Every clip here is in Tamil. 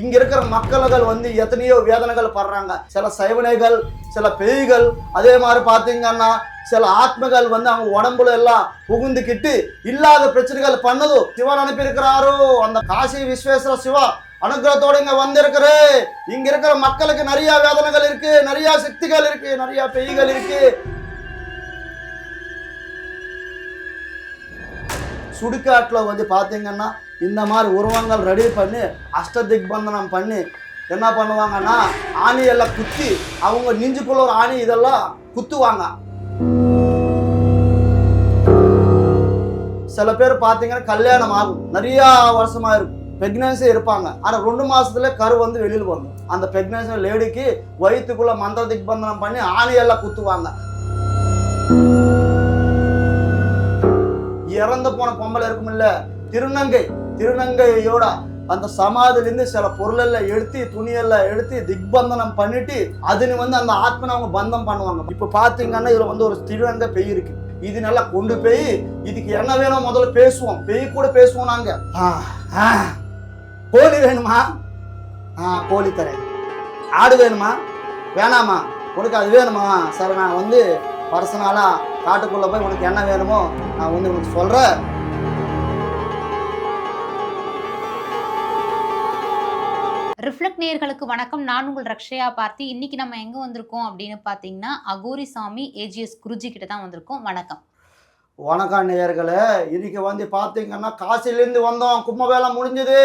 இங்க இருக்கிற மக்கள்கள் வந்து எத்தனையோ வேதனைகள் படுறாங்க. சில சைவனைகள் சில பேய்கள் அதே மாதிரி பார்த்தீங்கன்னா சில ஆத்மகள் வந்து அவங்க உடம்புல எல்லாம் புகுந்துக்கிட்டு இல்லாத பிரச்சனைகள் பண்ணதும் சிவன் அனுப்பியிருக்கிறாரோ. அந்த காசி விஸ்வேஸ்வர சிவா அனுகிரகத்தோட இங்க வந்திருக்கிறே இங்க இருக்கிற மக்களுக்கு நிறைய வேதனைகள் இருக்கு நிறைய சக்திகள் இருக்கு நிறைய பேய்கள் இருக்கு. சுடுகாட்டில் வந்து பார்த்தீங்கன்னா இந்த மாதிரி உருவங்கள் ரெடி பண்ணி அஷ்டதிக்பந்தனம் பண்ணி என்ன பண்ணுவாங்கன்னா ஆணி எல்லாம் குத்தி அவங்க நெஞ்சுக்குள்ள ஒரு ஆணி இதெல்லாம் குத்துவாங்க. சில பேர் பார்த்தீங்கன்னா கல்யாணம் ஆகும். நிறைய வருஷமா இருக்கும் பிரெக்னன்சி இருப்பாங்க. ஆனால் ரெண்டு மாசத்துல கரு வந்து வெளியில் வந்துடும் அந்த பிரெக்னன்சி லேடிக்கு வயிற்றுக்குள்ள மந்திர திக்பந்தனம் பண்ணி ஆணி எல்லாம் குத்துவாங்க. இறந்து போன பொம்பளை இருக்குமில்ல? திருநங்கை திருநங்கையோட அந்த சமாதிலேருந்து சில பொருளெல்லாம் எடுத்து துணியெல்லாம் எடுத்து திக்பந்தனம் பண்ணிட்டு அதுன்னு வந்து அந்த ஆத்மனை அவங்க பந்தம் பண்ணுவாங்க. இப்போ பார்த்தீங்கன்னா இதில் வந்து ஒரு திருநங்கை பெய் இருக்கு. இது நல்லா கொண்டு போய் இதுக்கு என்ன வேணும் முதல்ல பேசுவோம். பெய் கூட பேசுவோம் நாங்க. ஆ, ஆ. கோழி வேணுமா? ஆ கோழி தரேன். ஆடு வேணுமா? வேணாமா? உனக்கு அது வேணுமா? சரி நான் வந்து பர்சனலாக காட்டுக்குள்ளே போய் உனக்கு என்ன வேணுமோ நான் வந்து உனக்கு சொல்கிறேன் ரிஃப்ளெக்ட் நேயர்களுக்கு வணக்கம். நான் உங்கள் ரக்ஷயா பார்த்தி. இன்னைக்கு நம்ம எங்க வந்திருக்கோம் அப்படின்னு பார்த்தீங்கன்னா அகோரி சாமி ஏஜிஎஸ் குருஜி கிட்ட தான் வந்திருக்கோம். வணக்கம். வணக்கம் நேயர்களே. இன்னைக்கு வந்து பார்த்தீங்கன்னா காசிலேருந்து வந்தோம். கும்பவேலம் முடிஞ்சது.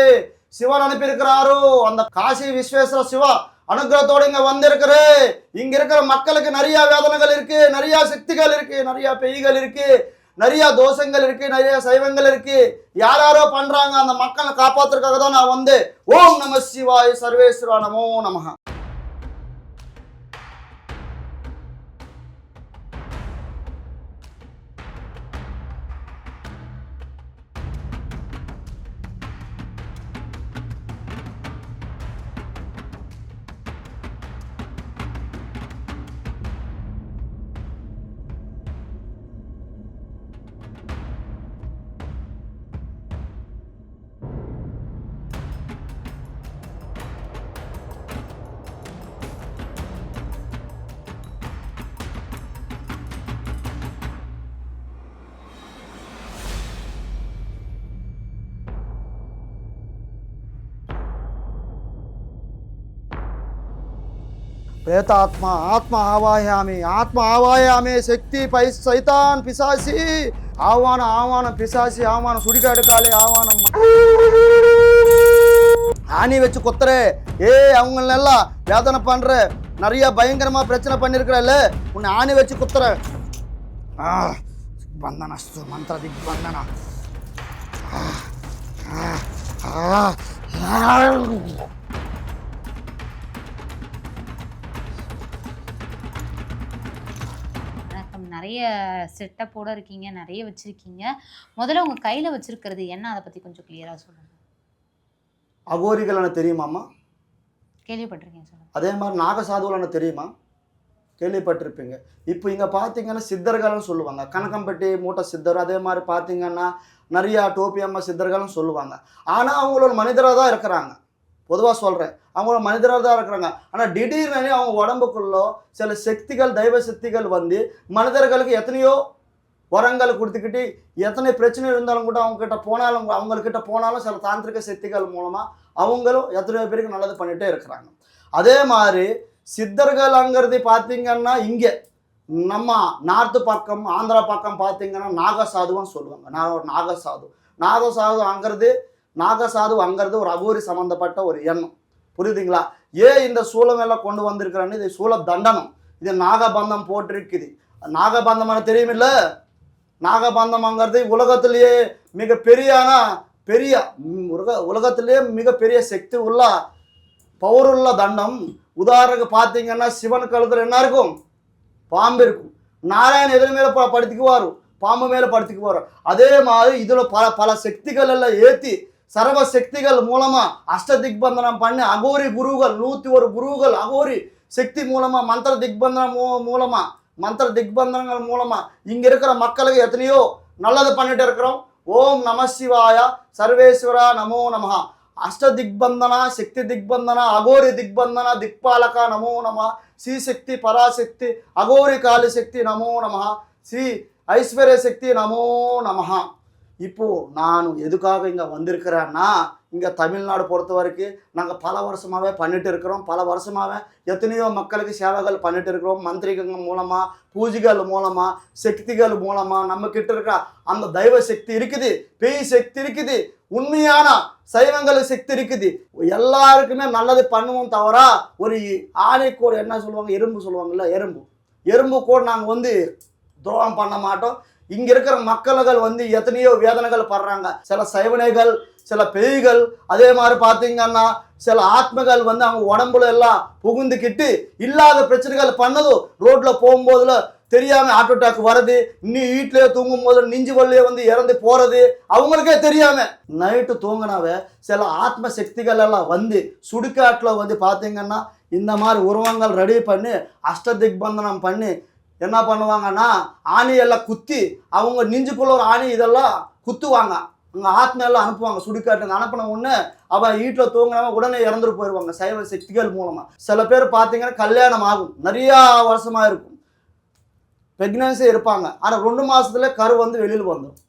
சிவன் அனுப்பியிருக்கிறாரோ? அந்த காசி விஸ்வேஸ்வர சிவா அனுகிரகத்தோடு இங்க வந்திருக்கிற. இங்க இருக்கிற மக்களுக்கு நிறைய வேதனைகள் இருக்கு நிறைய சக்திகள் இருக்கு நிறைய பெய்கள் இருக்கு நிறைய தோஷங்கள் இருக்கு நிறைய சைவங்கள் இருக்கு. யார் யாரோ பண்றாங்க அந்த மக்களை காப்பாத்துறதுக்காக தான் நான் வந்து ஓம் நம சிவாய் சர்வேஸ்வரா நமோ நமகா பிரேதாத்மா ஆத்மா ஆவாயாமே ஆத்மா ஆவாயாமே சக்தி பை சைதான் பிசாசி. ஆவானம் ஆவானம் பிசாசி ஆவானம் சுடிகாடு காலே ஆவானம். ஆணி வச்சு கொத்துற. ஏ அவங்களெல்லாம் வேதனை பண்ற நிறைய பயங்கரமா பிரச்சனை பண்ணிருக்கிறல்ல. உன்னை ஆணி வச்சு குத்துற. ஆ பந்தனா மந்திர திக் பந்தனா ஆ ஆ ஆ. நிறைய செட்டப்போட இருக்கீங்க நிறைய வச்சிருக்கீங்க. முதல்ல உங்க கையில வச்சிருக்கிறது என்ன? அதை பத்தி கொஞ்சம் கிளியரா சொல்லுங்க. அகோரிகள் எனக்கு தெரியுமாம்மா? கேள்விப்பட்டிருக்கேன் சொல்லுங்க. அதே மாதிரி நாகசாதுவில் எனக்கு தெரியுமா? கேள்விப்பட்டிருப்பீங்க. இப்போ இங்கே பார்த்தீங்கன்னா சித்தர்கள்னு சொல்லுவாங்க. கனகம்பட்டி மூட்டை சித்தர் அதே மாதிரி பார்த்தீங்கன்னா நிறையா டோப்பியம்மா சித்தர்களும் சொல்லுவாங்க. ஆனால் அவங்களோட மனிதராக தான் இருக்கிறாங்க. பொதுவாக சொல்கிறேன் அவங்க மனிதராக தான் இருக்கிறாங்க. ஆனால் திடீர்னு அவங்க உடம்புக்குள்ளே சில சக்திகள் தெய்வ சக்திகள் வந்து மனிதர்களுக்கு எத்தனையோ வரங்கள் கொடுத்துக்கிட்டு எத்தனை பிரச்சனை இருந்தாலும் கூட அவங்கக்கிட்ட போனாலும் அவங்கக்கிட்ட போனாலும் சில தாந்திரிக சக்திகள் மூலமாக அவங்களும் எத்தனையோ பேருக்கு நல்லது பண்ணிகிட்டே இருக்கிறாங்க. அதே மாதிரி சித்தர்கள்ங்கிறது பார்த்திங்கன்னா இங்கே நம்ம நார்த்து பக்கம் ஆந்திரா பக்கம் பார்த்திங்கன்னா நாகசாதுவான்னு சொல்லுவாங்க. நான் ஒரு நாகசாது. நாகசாது அங்கிறது நாகசாது அங்கிறது ஒரு அகோரி சம்மந்தப்பட்ட ஒரு எண்ணம். புரியுதுங்களா? ஏன் இந்த சூளம் எல்லாம் கொண்டு வந்திருக்கிறான்னு இது சூழ தண்டனம். இது நாகபந்தம் போட்டிருக்குது நாகபந்தம் எனக்கு தெரியுமில்ல? நாகபந்தம்ங்கிறது உலகத்திலேயே மிக பெரியான பெரிய உலக உலகத்திலேயே மிகப்பெரிய சக்தி உள்ள பவருள்ள தண்டம். உதாரணத்துக்கு பார்த்தீங்கன்னா சிவன் கழுத்தில் என்ன இருக்கும்? பாம்பு இருக்கும். நாராயணன் எதிர மேலே ப பாம்பு மேலே படுத்திக்குவார். அதே மாதிரி இதில் பல பல சக்திகள் எல்லாம் ஏற்றி சர்வ சக்திகள் மூலமா அஷ்ட திக்பந்தனம் பண்ணி அகோரி குருகள் நூத்தி ஒரு குருகள் அகோரி சக்தி மூலமா மந்திர திக்பந்தனம் மூலமா மந்திர திக்பந்தனங்கள் மூலமா இங்க இருக்கிற மக்களுக்கு எத்தனையோ நல்லது பண்ணிட்டு இருக்கிறோம். ஓம் நம சிவாய சர்வேஸ்வரா நமோ நமஹா. அஷ்ட திக்பந்தனா சக்தி திக்பந்தனா அகோரி திக்பந்தனா திக்பாலகா நமோ நம ஸ்ரீ சக்தி பராசக்தி அகோரி காலி சக்தி நமோ நமஹா. ஸ்ரீ ஐஸ்வர்ய சக்தி நமோ நமஹா. இப்போது நான் எதுக்காக இங்கே வந்திருக்கிறேன்னா இங்கே தமிழ்நாடு பொறுத்த வரைக்கும் நாங்கள் பல வருஷமாகவே பண்ணிட்டு இருக்கிறோம். பல வருஷமாகவே எத்தனையோ மக்களுக்கு சேவைகள் பண்ணிட்டு இருக்கிறோம். மந்திரிகள் மூலமாக பூஜைகள் மூலமாக சக்திகள் மூலமாக நம்ம கிட்ட இருக்க அந்த தெய்வ சக்தி இருக்குது பேய் சக்தி இருக்குது உண்மையான சைவங்கள் சக்தி இருக்குது. எல்லாருக்குமே நல்லது பண்ணுவோம் தவிர ஒரு ஆணைக்கோடு என்ன சொல்லுவாங்க? எறும்பு சொல்லுவாங்கல்ல எறும்பு. எறும்பு கூட நாங்கள் வந்து துரோகம் பண்ண மாட்டோம். இங்க இருக்கிற மக்கள்கள் வந்து எத்தனையோ வேதனைகள் படுறாங்க. சில சைவனைகள் சில பேய்கள் அதே மாதிரி பார்த்தீங்கன்னா சில ஆத்மகள் வந்து அவங்க உடம்புல எல்லாம் புகுந்துக்கிட்டு இல்லாத பிரச்சனைகள் பண்ணதும் ரோட்ல போகும்போதுல தெரியாம ஹார்ட் அட்டாக் வருது. இன்னும் வீட்டிலேயே தூங்கும் போது நெஞ்சு வழியே வந்து இறந்து போறது. அவங்களுக்கே தெரியாம. நைட்டு தூங்கினாவே சில ஆத்ம சக்திகள் எல்லாம் வந்து சுடுகாட்டில் வந்து பார்த்தீங்கன்னா இந்த மாதிரி உருவங்கள் ரெடி பண்ணி அஷ்ட திக்பந்தனம் பண்ணி என்ன பண்ணுவாங்கன்னா ஆணியெல்லாம் குத்தி அவங்க நெஞ்சுக்குள்ள ஒரு ஆணி இதெல்லாம் குத்துவாங்க. அவங்க ஆத்மையெல்லாம் அனுப்புவாங்க சுடுகாட்டுங்க அனுப்பின உடனே அவன் வீட்டில் தூங்கினவ உடனே இறந்துட்டு போயிடுவாங்க சைவ சக்திகள் மூலமாக சில பேர் பார்த்தீங்கன்னா கல்யாணம் ஆகும் நிறையா வருஷமாக இருக்கும். ப்ரெக்னன்சி இருப்பாங்க. ஆனால் ரெண்டு மாதத்துல கரு வந்து வெளியில் வந்துடும்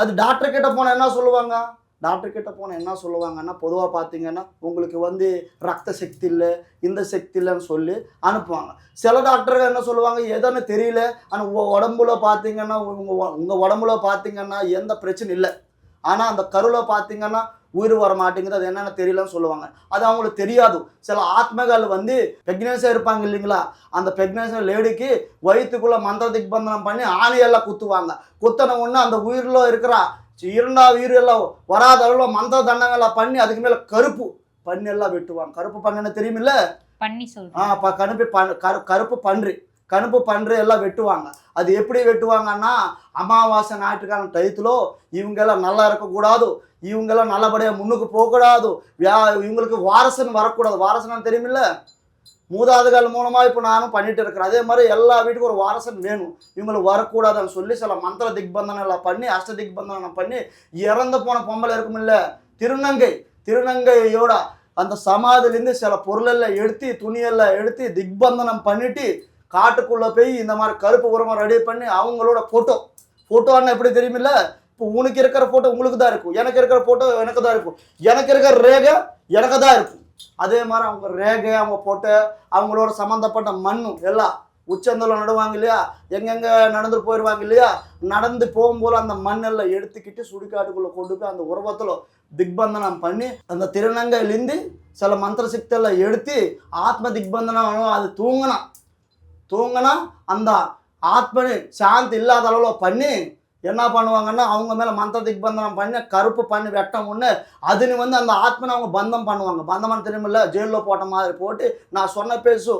அது டாக்டர் கிட்ட போனால் என்ன சொல்லுவாங்க? டாக்டர் கிட்ட போனால் என்ன சொல்லுவாங்கன்னா பொதுவாக பார்த்தீங்கன்னா உங்களுக்கு வந்து ரத்த சக்தி இல்லை இந்த சக்தி இல்லைன்னு சொல்லி அனுப்புவாங்க. சில டாக்டர்கள் என்ன சொல்லுவாங்க எதுன்னு தெரியல ஆனால் உங்கள் உடம்புல பார்த்தீங்கன்னா உங்கள் உங்கள் உடம்புல பார்த்தீங்கன்னா எந்த பிரச்சனை இல்லை. ஆனால் அந்த கருவில் பார்த்தீங்கன்னா உயிர் வர மாட்டேங்குது அது என்னென்னு தெரியலன்னு சொல்லுவாங்க. அது அவங்களுக்கு தெரியாது. சில ஆத்மகள் வந்து ப்ரெக்னென்சியாக இருப்பாங்க இல்லைங்களா? அந்த ப்ரெக்னென்சி லேடிக்கு வயிற்றுக்குள்ளே மந்திர திக்பந்தனம் பண்ணி ஆணையெல்லாம் குத்துவாங்க. குத்தன ஒன்று அந்த உயிரில் இருக்கிற இரண்டாவது உயிர் எல்லாம் வராத அளவில் மந்திர தண்டங்கள்லாம் பண்ணி அதுக்கு மேலே கருப்பு பண்ணி எல்லாம் வெட்டுவாங்க. கருப்பு பண்ணுன்னு தெரியுமில்ல? பண்ணி ஆ சொல்றேன் இப்போ கருப்பு பண் கரு கருப்பு பன்றி. கருப்பு பன்றி எல்லாம் வெட்டுவாங்க. அது எப்படி வெட்டுவாங்கன்னா அமாவாசை ஞாயிற்றுக்கான டயத்தில் இவங்கெல்லாம் நல்லா இருக்கக்கூடாது. இவங்கெல்லாம் நல்லபடியாக முன்னுக்கு போகக்கூடாது. வியா இவங்களுக்கு வாரசன் வரக்கூடாது. வாரசன் தெரியுமில்ல? மூதாதைகள் மூலமாக இப்போ நானும் பண்ணிட்டு இருக்கிறேன். அதே மாதிரி எல்லா வீட்டுக்கும் ஒரு வாரசன் வேணும். இவங்களுக்கு வரக்கூடாதுன்னு சொல்லி சில மந்திர திக்பந்தனம் எல்லாம் பண்ணி அஷ்ட திக்பந்தனம் பண்ணி இறந்து போன பொம்பளை இருக்குமில்ல? திருநங்கை திருநங்கையோட அந்த சமாதிலேருந்து சில பொருளெல்லாம் எடுத்து துணியெல்லாம் எடுத்து திக்பந்தனம் பண்ணிட்டு காட்டுக்குள்ளே போய் இந்த மாதிரி கருப்பு உரமாக ரெடி பண்ணி அவங்களோட ஃபோட்டோ ஃபோட்டோன்னு எப்படி தெரியுமில்ல? இப்போ உனக்கு இருக்கிற ஃபோட்டோ உங்களுக்கு தான் இருக்கும். எனக்கு இருக்கிற ஃபோட்டோ எனக்கு தான் இருக்கும். எனக்கு இருக்கிற ரேகை எனக்கு தான் இருக்கும். அதே மாதிரி அவங்க ரேகை அவங்க போட்டு அவங்களோட சம்மந்தப்பட்ட மண்ணும் எல்லாம் உச்சந்தலம் நடுவாங்க இல்லையா? எங்கெங்க நடந்து போயிடுவாங்க இல்லையா? நடந்து போகும்போது அந்த மண்ணெல்லாம் எடுத்துக்கிட்டு சுடுகாட்டுக்குள்ளே கொண்டு போய் அந்த உருவத்தில் திக்பந்தனம் பண்ணி அந்த திருநங்கையிலேருந்து சில மந்திர சக்தியெல்லாம் எடுத்து ஆத்ம திக்பந்தனம் அது தூங்கினா தூங்கினா அந்த ஆத்மனு சாந்தி இல்லாத அளவில் பண்ணி என்ன பண்ணுவாங்கன்னா அவங்க மேலே மந்திர திக்பந்தனம் பண்ணி கருப்பு பண்ணி வெட்டம் ஒன்று அதுன்னு வந்து அந்த ஆத்மனை அவங்க பந்தம் பண்ணுவாங்க. பந்தமான திரும்பல ஜெயிலில் போட்ட மாதிரி போட்டு நான் சொன்ன பேசு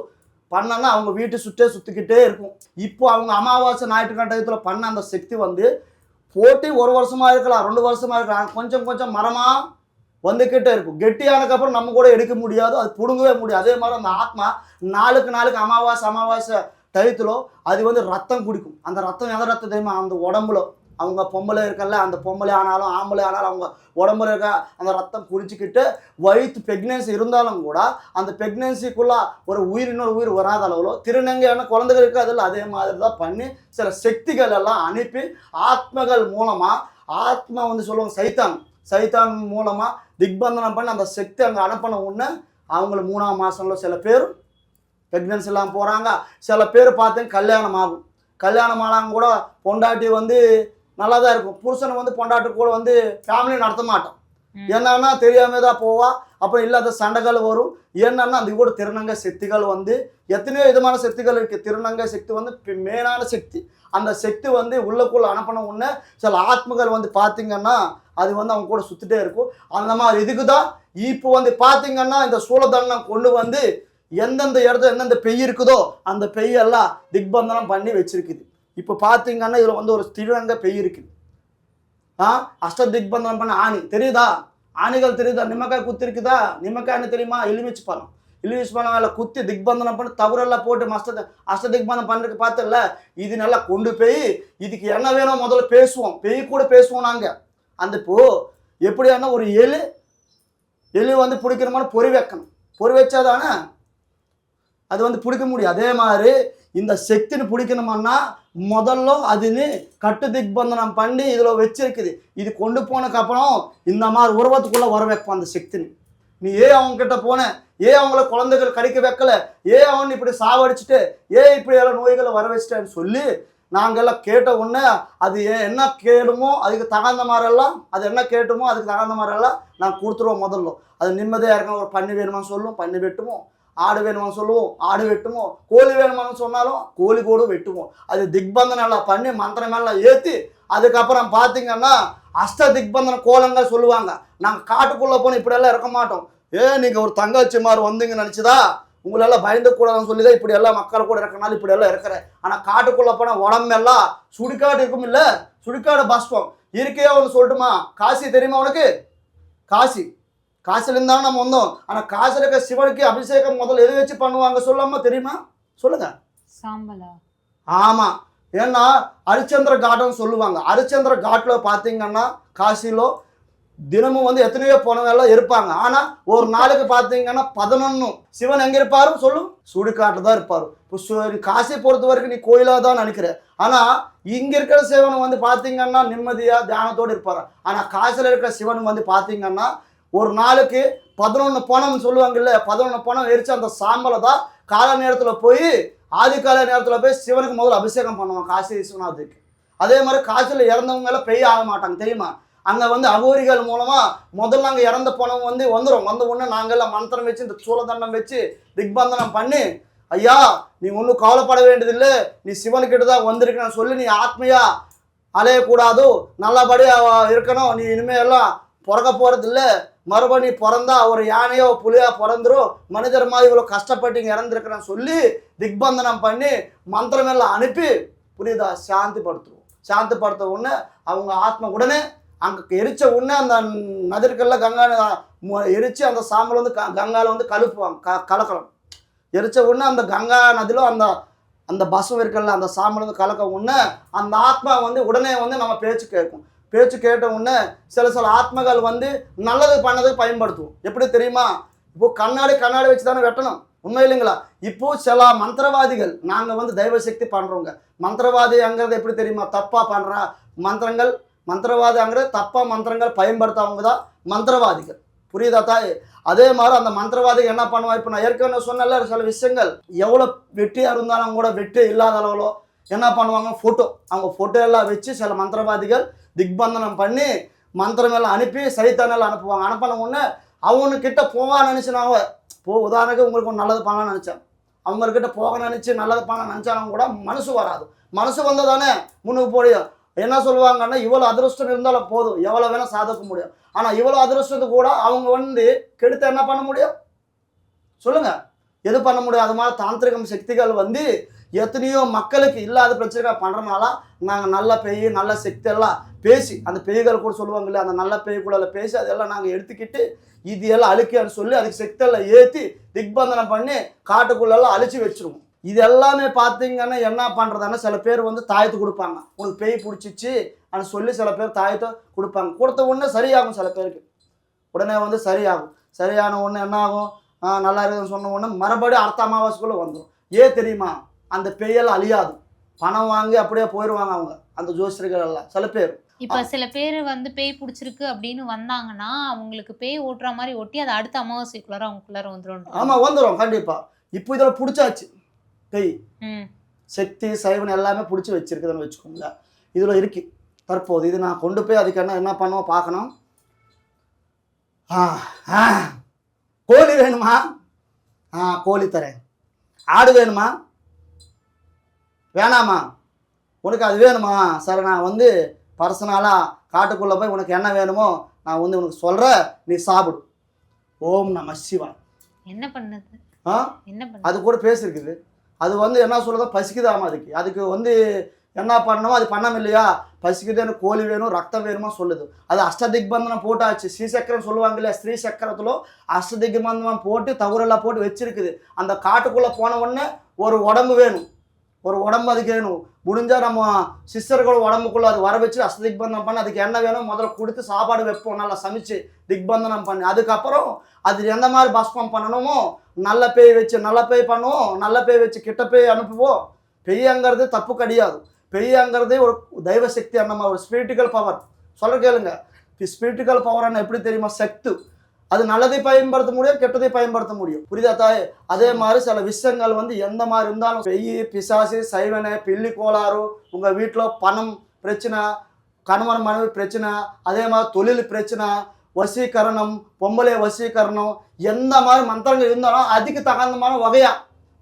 பண்ணனா அவங்க வீட்டு சுற்றே சுற்றிக்கிட்டே இருக்கும். இப்போ அவங்க அமாவாசை ஞாயிற்றுக்கிழமத்தில் பண்ண அந்த சக்தி வந்து போட்டி ஒரு வருஷமாக இருக்கலாம் ரெண்டு வருஷமாக இருக்கலாம். கொஞ்சம் கொஞ்சம் மரமாக வந்துக்கிட்டே இருக்கும். கெட்டியானதுக்கப்புறம் நம்ம கூட எடுக்க முடியாது அது பிடுங்கவே முடியாது. அதே மாதிரி அந்த ஆத்மா நாளுக்கு நாளுக்கு அமாவாசை அமாவாசை டயத்தில் அது வந்து ரத்தம் குடிக்கும். அந்த ரத்தம் எந்த ரத்தம் தெரியுமா? அந்த உடம்புல. அவங்க பொம்பளை இருக்கல்ல அந்த பொம்பளை ஆனாலும் ஆம்பளை ஆனாலும் அவங்க உடம்புல இருக்க அந்த ரத்தம் குடிச்சிக்கிட்டு வயிற்று ப்ரெக்னென்சி இருந்தாலும் கூட அந்த ப்ரெக்னென்சிக்குள்ள ஒரு உயிர் இன்னொரு உயிர் வராத அளவில் திருநங்கையான குழந்தைகள் இருக்காதுல்ல அதே மாதிரி தான் பண்ணி சில சக்திகள் எல்லாம் அனுப்பி ஆத்மகள் மூலமாக ஆத்மா வந்து சொல்லுவாங்க சைத்தான் சைத்தான் மூலமாக திக்பந்தனம் பண்ணி அந்த சக்தி அங்கே அனுப்பின உடனே அவங்கள மூணாம் மாதம்ல சில பேர் ப்ரெக்னென்சி எல்லாம் போகிறாங்க சில பேர் பார்த்து கல்யாணம் ஆகும். கல்யாணம் ஆனாங்க கூட பொண்டாட்டி வந்து நல்லா தான் இருக்கும். புருஷனை வந்து பொண்டாட்டி கூட வந்து ஃபேமிலி நடத்த மாட்டோம். என்னன்னா தெரியாம தான் போவா. அப்புறம் இல்லாத சண்டைகள் வரும். என்னன்னா அது கூட திருநங்கை சக்திகள் வந்து எத்தனையோ விதமான சக்திகள் இருக்குது திருநங்கை சக்தி வந்து மேலான சக்தி அந்த சக்தி வந்து உள்ளக்குள்ள அனுப்பின உடனே சில ஆத்மகள் வந்து பார்த்தீங்கன்னா அது வந்து அவங்க கூட சுற்றிட்டே இருக்கும். அந்த மாதிரி இதுக்கு தான் இப்போ வந்து பார்த்தீங்கன்னா இந்த சூழதண்டம் கொண்டு வந்து எந்தெந்த இடத்துல எந்தெந்த பெய் இருக்குதோ அந்த பெய்யெல்லாம் திக்பந்தனம் பண்ணி வச்சிருக்குது. இப்போ பார்த்தீங்கன்னா இதில் வந்து ஒரு ஸ்திரங்க பெய் இருக்குது ஆ? அஷ்ட திக்பந்தனம் பண்ண ஆணி. தெரியுதா? ஆணிகள் தெரியுதா? நிம்மக்காய் குத்திருக்குதா நிம்மக்காய்னு தெரியுமா? எலுமிச்சு பழம். எலுமிச்சு பழம் அதில் குத்தி திக்பந்தனம் பண்ணி தவறெல்லாம் போட்டு மஸ்த அஷ்ட திக்பந்தம் பண்ணுறதுக்கு பார்த்தல இது நல்லா கொண்டு போய் இதுக்கு என்ன வேணும் முதல்ல பேசுவோம். பெய் கூட பேசுவோம் நாங்கள் அந்த இப்போ எப்படியானா ஒரு எலு எலு வந்து பிடிக்கணுமான பொறி வைக்கணும். பொறி வச்சாதானே அது வந்து பிடிக்க முடியும். அதே மாதிரி இந்த சக்தின்னு பிடிக்கணுமன்னா முதல்ல அதுன்னு கட்டு திக்பந்தனம் பண்ணி இதில் வச்சிருக்குது. இது கொண்டு போனதுக்கப்புறம் இந்த மாதிரி உருவத்துக்குள்ளே வர வைப்பான் அந்த சக்தின்னு. நீ ஏன் அவங்க கிட்ட போன? ஏன் அவங்கள குழந்தைகள் கடிக்க வைக்கல? ஏன் அவன் இப்படி சாவடிச்சுட்டு ஏன் இப்படி எல்லாம் நோய்களை வர வச்சிட்டேன்னு சொல்லி நாங்கெல்லாம் கேட்ட உடனே அது ஏன் என்ன கேடுமோ அதுக்கு தகுந்த மாதிரிலாம் அது என்ன கேட்டுமோ அதுக்கு தகுந்த மாதிரிலாம் நான் கொடுத்துருவோம் முதல்ல. அது நிம்மதியாக இருக்கணும். ஒரு பண்ணி வேணுமான்னு சொல்லும் பண்ணி வெட்டுவோம். ஆடு வேணுமான்னு சொல்லுவோம் ஆடு வெட்டுவோம் கோழி வேணுமான்னு சொன்னாலும் கோழி கூட வெட்டுவோம். அது திக்பந்தனம் எல்லாம் பண்ணி மந்திரமெல்லாம் ஏற்றி அதுக்கப்புறம் பார்த்தீங்கன்னா அஷ்ட திக்பந்தன கோலங்கள் சொல்லுவாங்க. நாங்கள் காட்டுக்குள்ளே போன இப்படியெல்லாம் இருக்க மாட்டோம். ஏ நீங்கள் ஒரு தங்கச்சி மாதிரி வந்தீங்கன்னு நினச்சிதா உங்களெல்லாம் பயந்து கூடாதுன்னு சொல்லி தான் இப்படி எல்லாம் மக்கள் கூட இருக்கனால இப்படி எல்லாம் இருக்கிறேன். ஆனால் காட்டுக்குள்ளே போனால் உடம்பெல்லாம் சுடுகாடு இருக்கும் இல்லை சுடுகாடு பஸ்பம் இருக்கையே ஒன்று சொல்லட்டுமா? காசி தெரியுமா உனக்கு? காசி. காசுலேருந்து தான் நம்ம வந்தோம். ஆனால் காசில் இருக்க சிவனுக்கு அபிஷேகம் முதல்ல எது வச்சு பண்ணுவாங்க சொல்லாம தெரியுமா? சொல்லுங்க. சாம்பலா. ஆமாம் ஏன்னா ஹரிச்சந்திர காட்டம் சொல்லுவாங்க. ஹரிச்சந்திர காட்டில் பார்த்தீங்கன்னா காசிலோ தினமும் வந்து எத்தனையோ போனவங்க எல்லாம் இருப்பாங்க. ஆனால் ஒரு நாளைக்கு பார்த்தீங்கன்னா பதினொன்று சிவன் எங்கே இருப்பாரு? சொல்லு. சுடுகாட்டில் தான் இருப்பார். இப்போ சு- காசி பொறுத்த வரைக்கும் நீ கோயிலாக தான் நினைக்கிற. ஆனால் இங்கே இருக்கிற சிவன் வந்து பார்த்தீங்கன்னா நிம்மதியாக தியானத்தோடு இருப்பார். ஆனால் காசில் இருக்கிற சிவன் வந்து பார்த்தீங்கன்னா ஒரு நாளுக்கு பதினொன்று பணம் சொல்லுவாங்கல்ல பதினொன்று பணம் எரிச்சு அந்த சாம்பலை தான் கால நேரத்தில் போய் ஆதி நேரத்தில் போய் சிவனுக்கு முதல்ல அபிஷேகம் பண்ணுவாங்க காசி விஸ்வநாத்துக்கு அதே மாதிரி காசியில் இறந்தவங்க எல்லாம் பெய்ய ஆக மாட்டாங்க தெரியுமா? அங்கே வந்து அகோரிகள் மூலமாக முதல்ல அங்கே இறந்த பணம் வந்து வந்துடும் வந்த உடனே எல்லாம் மந்திரம் வச்சு இந்த சூலதண்டம் வச்சு திக்பந்தனம் பண்ணி ஐயா நீ ஒன்றும் கவலைப்பட வேண்டியதில்லை. நீ சிவனுக்கிட்ட தான் வந்திருக்கணும் சொல்லி நீ ஆத்மையா அலையக்கூடாது. நல்லபடியாக இருக்கணும். நீ இனிமேல் எல்லாம் பிறக்க போகிறதில்ல மறுபடி நீ பிறந்தா ஒரு யானையோ புலியோ பிறந்துரும். மனிதர் மாதிரி இவ்வளோ கஷ்டப்பட்டு இங்கே இறந்துருக்கிறேன்னு சொல்லி திக்பந்தனம் பண்ணி மந்திரம் எல்லாம் அனுப்பி புரியுதா? சாந்திப்படுத்துவோம். சாந்திப்படுத்த உடனே அவங்க ஆத்மா உடனே அங்கே எரிச்ச உடனே அந்த நதிர்கல்ல கங்கா மு- அந்த சாம்பல் வந்து க- கங்காவில் வந்து கழுப்புவாங்க. க கலக்கலாம் எரிச்ச உடனே அந்த கங்கா நதியில் அந்த அந்த பசம் இருக்கல்ல அந்த சாம்பல் வந்து கலக்க உடனே அந்த ஆத்மா வந்து உடனே வந்து நம்ம பேச்சு கேட்கும். பேச்சு கேட்ட உடனே சில சில ஆத்மகள் வந்து நல்லது பண்ணதை பயன்படுத்துவோம். எப்படி தெரியுமா? இப்போ கண்ணாடி கண்ணாடி வச்சு தானே வெட்டணும். உண்மை இல்லைங்களா? இப்போ சில மந்திரவாதிகள் நாங்கள் வந்து தெய்வ சக்தி பண்ணுறோங்க மந்திரவாதிங்கிறது எப்படி தெரியுமா? தப்பாக பண்ணுறா மந்திரங்கள். மந்திரவாதிங்கிறது தப்பாக மந்திரங்கள் பயன்படுத்தவங்க தான் மந்திரவாதிகள். புரியுதா தாய்? அதே மாதிரி அந்த மந்திரவாதிகள் என்ன பண்ணுவான் இப்போ நான் ஏற்கனவே சொன்னல சில விஷயங்கள். எவ்வளோ வெட்டியாக இருந்தாலும் கூட வெட்டி இல்லாத அளவுலோ என்ன பண்ணுவாங்க? ஃபோட்டோ அவங்க ஃபோட்டோ எல்லாம் வச்சு சில மந்திரவாதிகள் திக்பந்தனம் பண்ணி மந்திரம் எல்லாம் அனுப்பி சைத்தான் எல்லாம் அனுப்புவாங்க. அனுப்பின உடனே அவனுக்கிட்ட போவான்னு நினச்சினா போ உதாரணத்துக்கு உங்களுக்கு ஒன்று நல்லது பண்ணலாம்னு நினச்சேன். அவங்கக்கிட்ட போக நினச்சி நல்லது பண்ண நினச்சாலும் கூட மனசு வராது. மனசு வந்தால் தானே முன்னுக்கு போடியும் என்ன சொல்லுவாங்கன்னா இவ்வளோ அதிர்ஷ்டம் இருந்தாலும் போதும். எவ்வளோ வேணால் சாதிக்க முடியும். ஆனால் இவ்வளோ அதிர்ஷ்டத்துக்கு கூட அவங்க வந்து கெடுத்து என்ன பண்ண முடியும்? சொல்லுங்கள் எது பண்ண முடியும்? அது மாதிரி தாந்திரிகம் சக்திகள் வந்து எத்தனையோ மக்களுக்கு இல்லாத பிரச்சனை பண்ணுறனால நாங்கள் நல்ல பெய்யும் நல்ல சக்தி எல்லாம் பேசி அந்த பேய்கள் கூட சொல்லுவாங்கல்ல அந்த நல்ல பேய் கூட பேசி அதெல்லாம் நாங்கள் எடுத்துக்கிட்டு இது எல்லாம் அழுக்கியான்னு சொல்லி அதுக்கு சக்தியெல்லாம் ஏற்றி திக்பந்தனம் பண்ணி காட்டுக்குள்ளெல்லாம் அழிச்சு வச்சிருவோம். இது எல்லாமே பார்த்தீங்கன்னா என்ன பண்ணுறதுன்னா சில பேர் வந்து தாயத்து கொடுப்பாங்க. உனக்கு பேய் பிடிச்சிச்சு அப்படின்னு சொல்லி சில பேர் தாயத்தை கொடுப்பாங்க. கொடுத்த உடனே சரியாகும் சில பேருக்கு. உடனே வந்து சரியாகும். சரியான உடனே என்ன ஆகும்? நல்லா இருக்குன்னு சொன்ன உடனே மறுபடியும் அடுத்த அமாவாசைக்குள்ளே வந்துடும் ஏன் தெரியுமா? அந்த பேயெல்லாம் அழியாது. பணம் வாங்கி அப்படியே போயிடுவாங்க அவங்க அந்த ஜோசியர்கள் எல்லாம் சில பேர். இப்ப சில பேர் வந்து பேய் பிடிச்சிருக்கு அப்படின்னு வந்தாங்கன்னா அவங்களுக்கு பேய் ஓட்டுற மாதிரி ஒட்டி அது அடுத்த அமாவாசைக்குள்ளார அவங்களுக்குள்ளார வந்துடும் ஆமாம் வந்துடும் கண்டிப்பாக இப்போ இதில் பிடிச்சாச்சு பேய். சக்தி சைவன் எல்லாமே பிடிச்சி வச்சிருக்குதுன்னு வச்சுக்கோங்களேன். இதில் இருக்கு. தற்போது இது நான் கொண்டு போய் அதுக்கு என்ன என்ன பண்ணுவோம் பார்க்கணும். ஆ ஆ. கோழி வேணுமா? ஆ கோழி தரேன். ஆடு வேணுமா? வேணாமா? உனக்கு அது வேணுமா? சரி நான் வந்து பர்சனலாக காட்டுக்குள்ளே போய் உனக்கு என்ன வேணுமோ நான் வந்து உனக்கு சொல்கிறேன் நீ சாப்பிடு. ஓம் நம சிவா என்ன பண்ணுது? ஆ? என்ன அது கூட பேசியிருக்குது அது வந்து என்ன சொல்லுதோ பசிக்குதாமா அதுக்கு. அதுக்கு வந்து என்ன பண்ணணுமோ அது பண்ணம் இல்லையா? பசிக்குது எனக்கு கோழி வேணும் ரத்தம் வேணுமா சொல்லுது. அது அஷ்டதிக்பந்தனம் போட்டாச்சு. ஸ்ரீசக்கரம் சொல்லுவாங்க இல்லையா ஸ்ரீ சக்கரத்தில் அஷ்டதிக்பந்தனம் போட்டு தவறெல்லாம் போட்டு வச்சிருக்குது. அந்த காட்டுக்குள்ளே போன உடனே ஒரு உடம்பு வேணும். ஒரு உடம்பு அதுக்கு வேணும். முடிஞ்சால் நம்ம சிஸ்டர்கள் உடம்புக்குள்ள அது வர வச்சு அஸ்த திக்பந்தனம் பண்ணி அதுக்கு என்ன வேணும்? முதல்ல கொடுத்து சாப்பாடு வைப்போம். நல்லா சமைச்சு திக்பந்தனம் பண்ணி. அதுக்கப்புறம் அது எந்த மாதிரி பஸ்பம் பண்ணணுமோ நல்ல பேய் வச்சு நல்ல பேய் பண்ணுவோம். நல்ல பேய் வச்சு கிட்ட பேய் அனுப்புவோம். பெய்யங்கிறது தப்பு கிடையாது. பெய்யங்கிறது ஒரு தெய்வ சக்தி அந்த மாதிரி ஒரு ஸ்பிரிட்டிக்கல் பவர் சொல்ல கேளுங்க. ஸ்பிரிட்டிக்கல் பவர் எப்படி தெரியுமா? சக்தி. அது நல்லதை பயன்படுத்த முடியும் கெட்டதை பயன்படுத்த முடியும். புரியுதா தாய்? அதே மாதிரி சில விஷயங்கள் வந்து எந்த மாதிரி இருந்தாலும் பெய் பிசாசு சைவனை பில்லி கோளாறு உங்கள் வீட்டில் பணம் பிரச்சனை கணவன் மனைவி பிரச்சனை அதே மாதிரி தொழில் பிரச்சனை வசீகரணம் பொம்பளை வசீகரணம் எந்த மாதிரி மந்திரங்கள் இருந்தாலும் அதுக்கு தகுந்த மாதிரி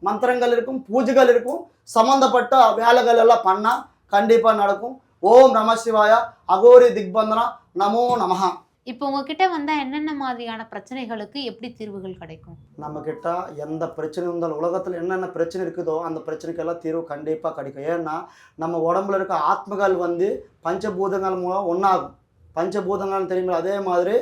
மந்திரங்கள் இருக்கும் பூஜைகள் இருக்கும் சம்மந்தப்பட்ட வேலைகள் எல்லாம் பண்ணால் கண்டிப்பாக நடக்கும். ஓம் நம சிவாயா அகோரி திக்பந்தனா நமோ நமஹா. இப்போ உங்ககிட்ட வந்தால் என்னென்ன மாதிரியான பிரச்சனைகளுக்கு எப்படி தீர்வுகள் கிடைக்கும்? நம்ம கிட்ட எந்த பிரச்சனை இருந்தாலும் உலகத்தில் என்னென்ன பிரச்சனை இருக்குதோ அந்த பிரச்சனைக்கெல்லாம் தீர்வு கண்டிப்பாக கிடைக்கும். ஏன்னா நம்ம உடம்புல இருக்க ஆத்மகள் வந்து பஞ்சபூதங்கள் மூலம் ஒன்றாகும் பஞ்சபூதங்கள் தெரியுமா அதே மாதிரி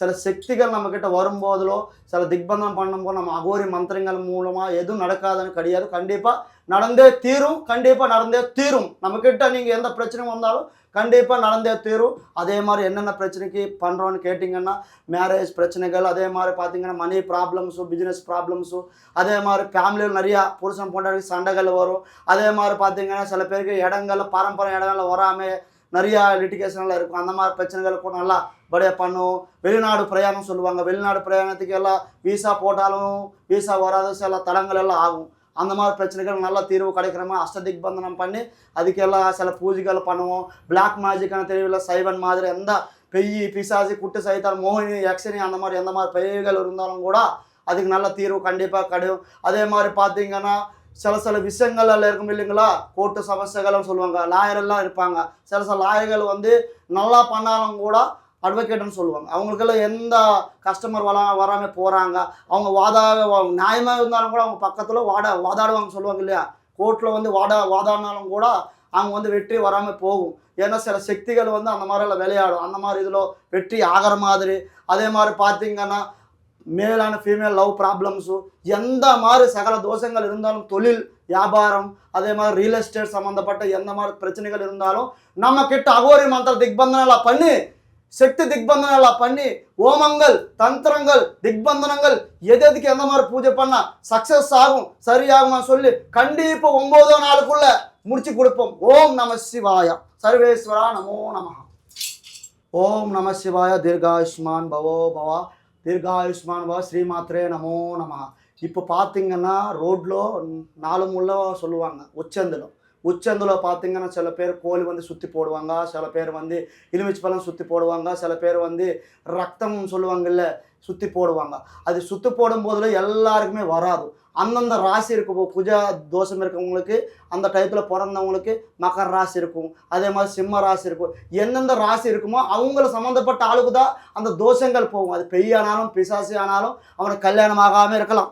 சில சக்திகள் நம்மக்கிட்ட வரும்போதிலோ சில திக்பந்தம் பண்ணும்போது நம்ம அகோரி மந்திரங்கள் மூலமாக எதுவும் நடக்காதுன்னு கிடையாது. கண்டிப்பாக நடந்தே தீரும் கண்டிப்பாக நடந்தே தீரும். நம்மக்கிட்ட நீங்கள் எந்த பிரச்சனை வந்தாலும் கண்டிப்பாக நடந்தே தீரும். அதே மாதிரி என்னென்ன பிரச்சனைக்கு பண்ணுறோன்னு கேட்டிங்கன்னா மேரேஜ் பிரச்சனைகள் அதே மாதிரி பார்த்தீங்கன்னா மணி ப்ராப்ளம்ஸும் பிஸ்னஸ் ப்ராப்ளம்ஸும் அதே மாதிரி ஃபேமிலியில் நிறையா புருஷன் போன்ற சண்டைகள் வரும். அதே மாதிரி பார்த்தீங்கன்னா சில பேருக்கு இடங்கள்ல பாரம்பரிய இடங்கள்ல வராமல் நிறையா லிட்டிகேஷன்லாம் இருக்கும். அந்த மாதிரி பிரச்சனைகள் கூட நல்லா படியாக பண்ணும். வெளிநாடு பிரயாணம் சொல்லுவாங்க. வெளிநாடு பிரயாணத்துக்கு எல்லாம் வீசா போட்டாலும் வீசா வராத சில தடங்கள் எல்லாம் ஆகும். அந்த மாதிரி பிரச்சனைகள் நல்ல தீர்வு கிடைக்கிற மாதிரி அஷ்டதிக் பந்தனம் பண்ணி அதுக்கெல்லாம் சில பூஜைகள் பண்ணுவோம். பிளாக் மேஜிக்கான தெரியல சைவன் மாதிரி எந்த பெய் பிசாசி குட்டு சைத்தால் மோகினி யக்ஷினி அந்த மாதிரி எந்த மாதிரி பெய்கள் இருந்தாலும் கூட அதுக்கு நல்ல தீர்வு கண்டிப்பாக கிடைக்கும் அதே மாதிரி பார்த்தீங்கன்னா சில சில விஷயங்கள் எல்லாம் இருக்கும் இல்லைங்களா? கோர்ட்டு சமஸ்யகள்னு சொல்லுவாங்க. லாயர் எல்லாம் இருப்பாங்க. சில சில லாயர்கள் வந்து நல்லா பண்ணாலும் கூட அட்வொகேட்னு சொல்லுவாங்க. அவங்களுக்கெல்லாம் எந்த கஸ்டமர் வர வராமல் போகிறாங்க அவங்க வாதாக நியாயமாக இருந்தாலும் கூட அவங்க பக்கத்தில் வாடா வாதாடுவாங்க சொல்லுவாங்க இல்லையா? கோர்ட்டில் வந்து வாடா வாதாடினாலும் கூட அவங்க வந்து வெற்றி வராமல் போகும். ஏன்னா சில சக்திகள் வந்து அந்த மாதிரிலாம் விளையாடும். அந்த மாதிரி இதில் வெற்றி ஆகிற மாதிரி. அதே மாதிரி பார்த்தீங்கன்னா மேலான ஃபீமேல் லவ் ப்ராப்ளம்ஸும் எந்த மாதிரி சகல தோஷங்கள் இருந்தாலும் தொழில் வியாபாரம் அதே மாதிரி ரியல் எஸ்டேட் சம்மந்தப்பட்ட எந்த மாதிரி பிரச்சனைகள் இருந்தாலும் நம்ம கிட்ட அகோரி மந்திர திக்பந்தனெல்லாம் பண்ணி சக்தி திக்பந்தனெல்லாம் பண்ணி ஓமங்கள் தந்திரங்கள் திக்பந்தனங்கள் எது எதுக்கு எந்த மாதிரி பூஜை பண்ணா சக்சஸ் ஆகும் சரியாகும் சொல்லி கண்டிப்பா ஒன்பதோ நாளுக்குள்ள முடிச்சு கொடுப்போம். ஓம் நம சிவாயா. சர்வேஸ்வரா நமோ நம. ஓம் நம சிவாய. தீர்காயுஷ்மான் பவோ பவா. தீர்காயுஷ்மான் பவா. ஸ்ரீமாத்ரே நமோ நம. இப்போ பார்த்தீங்கன்னா ரோட்ல நாலு முள்ள சொல்லுவாங்க உச்சந்திலும். உச்சந்தில் பார்த்தீங்கன்னா சில பேர் கோழி வந்து சுற்றி போடுவாங்க சில பேர் வந்து எலுமிச்சி பழம் சுற்றி போடுவாங்க சில பேர் வந்து ரத்தம் சொல்லுவாங்கல்ல சுற்றி போடுவாங்க. அது சுற்றி போடும் போதில் எல்லாருக்குமே வராது. அந்தந்த ராசி இருக்கும் குஜா தோஷம் இருக்கவங்களுக்கு அந்த டயத்தில் பிறந்தவங்களுக்கு மகர ராசி இருக்கும். அதே மாதிரி சிம்ம ராசி இருக்கும். எந்தெந்த ராசி இருக்குமோ அவங்கள சம்மந்தப்பட்ட ஆளுக்கு தான் அந்த தோஷங்கள் போகும். அது பெய்யானாலும் பிசாசி ஆனாலும் அவனுக்கு கல்யாணம் ஆகாமல் இருக்கலாம்.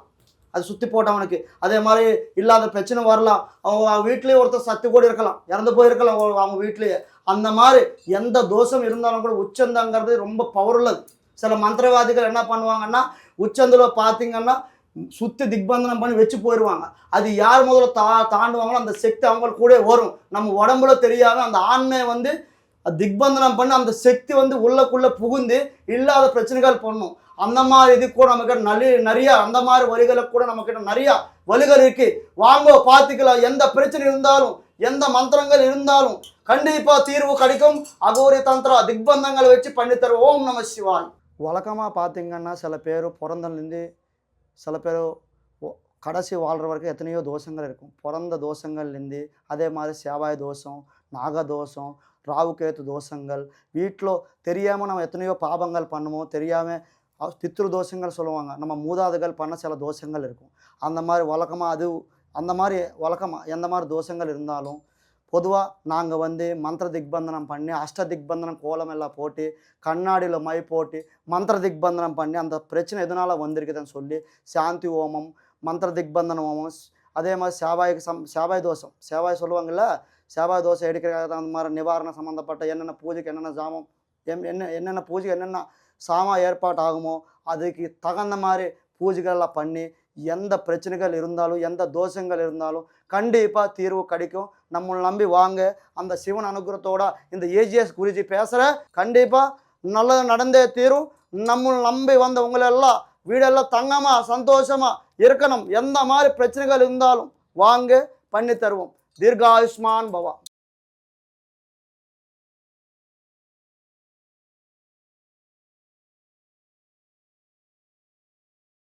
அது சுற்றி போட்டவனுக்கு. அதே மாதிரி இல்லாத பிரச்சனை வரலாம். அவங்க வீட்லேயே ஒருத்தர் சத்து கூட இருக்கலாம். இறந்து போயிருக்கலாம் அவங்க- வீட்லேயே அந்த மாதிரி எந்த தோஷம் இருந்தாலும் கூட உச்சந்தங்கிறது ரொம்ப பவர்லது சில மந்திரவாதிகள் என்ன பண்ணுவாங்கன்னா உச்சந்தில் பார்த்தீங்கன்னா சுற்றி திக்பந்தனம் பண்ணி வச்சு போயிடுவாங்க அது யார் முதல்ல தா தாண்டுவாங்களோ அந்த சக்தி அவங்களுக்கு கூட வரும். நம்ம உடம்புல தெரியாத அந்த ஆண்மையை வந்து திக்பந்தனம் பண்ணி அந்த சக்தி வந்து உள்ளக்குள்ளே புகுந்து இல்லாத பிரச்சனைகள் பண்ணும். அந்த மாதிரி இது கூட நமக்கு நிறைய நிறைய அந்த மாதிரி வழிகளை கூட நமக்கிட்ட நிறைய வழிகள் இருக்கு. வாங்கோ பார்த்துக்கலாம். எந்த பிரச்சனை இருந்தாலும் எந்த மந்திரங்கள் இருந்தாலும் கண்டிப்பா தீர்வு கிடைக்கும். அகோரி தந்திரா திக்பந்தங்களை வச்சு பண்ணி ஓம் நம சிவாய். வழக்கமாக பார்த்தீங்கன்னா சில பேர் பிறந்தலேருந்து சில பேர் கடைசி வாழ்கிற வரைக்கும் எத்தனையோ தோஷங்கள் இருக்கும். பிறந்த தோஷங்கள்லேருந்து அதே மாதிரி சேவாய் தோஷம் நாக தோஷம் ராவுகேத்து தோஷங்கள் வீட்டில் தெரியாமல் நம்ம எத்தனையோ பாபங்கள் பண்ணுவோம். தெரியாமல் பித்ரு தோஷங்கள் சொல்லுவாங்க. நம்ம மூதாதுகள் பண்ண சில தோஷங்கள் இருக்கும். அந்த மாதிரி வழக்கமாக அது அந்த மாதிரி வழக்கமாக எந்த மாதிரி தோஷங்கள் இருந்தாலும் பொதுவாக நாங்கள் வந்து மந்திர திக்பந்தனம் பண்ணி அஷ்ட திக்பந்தனம் கோலம் எல்லாம் போட்டு கண்ணாடியில் மை போட்டு மந்திர திக்பந்தனம் பண்ணி அந்த பிரச்சனை எதனால் வந்திருக்குதுன்னு சொல்லி சாந்தி ஓமம் மந்திர திக்பந்தன ஓமம் அதே மாதிரி சேவாய்க்கு சம் சேவாய் தோஷம். சேவாய் சொல்லுவாங்கல்ல சேவாய் தோசை எடுக்கிறதுக்கு அந்த மாதிரி நிவாரணம் சம்மந்தப்பட்ட என்னென்ன பூஜைக்கு என்னென்ன ஜாமம் என்ன என்னென்ன பூஜை என்னென்ன சாமா ஏற்பாடு ஆகுமோ அதுக்கு தகுந்த மாதிரி பூஜைகள்லாம் பண்ணி எந்த பிரச்சனைகள் இருந்தாலும் எந்த தோஷங்கள் இருந்தாலும் கண்டிப்பாக தீர்வு கிடைக்கும். நம்மளை நம்பி வாங்க. அந்த சிவன் அனுகிரகத்தோட இந்த ஏஜிஎஸ் குருஜி பேசுகிற கண்டிப்பாக நல்லது நடந்தே தீரும். நம்மளை நம்பி வந்த உங்களெல்லாம் வீடெல்லாம் தங்கமாக சந்தோஷமாக இருக்கணும். எந்த மாதிரி பிரச்சனைகள் இருந்தாலும் வாங்க பண்ணி தருவோம் தீர்காயுஷ்மான் பவா.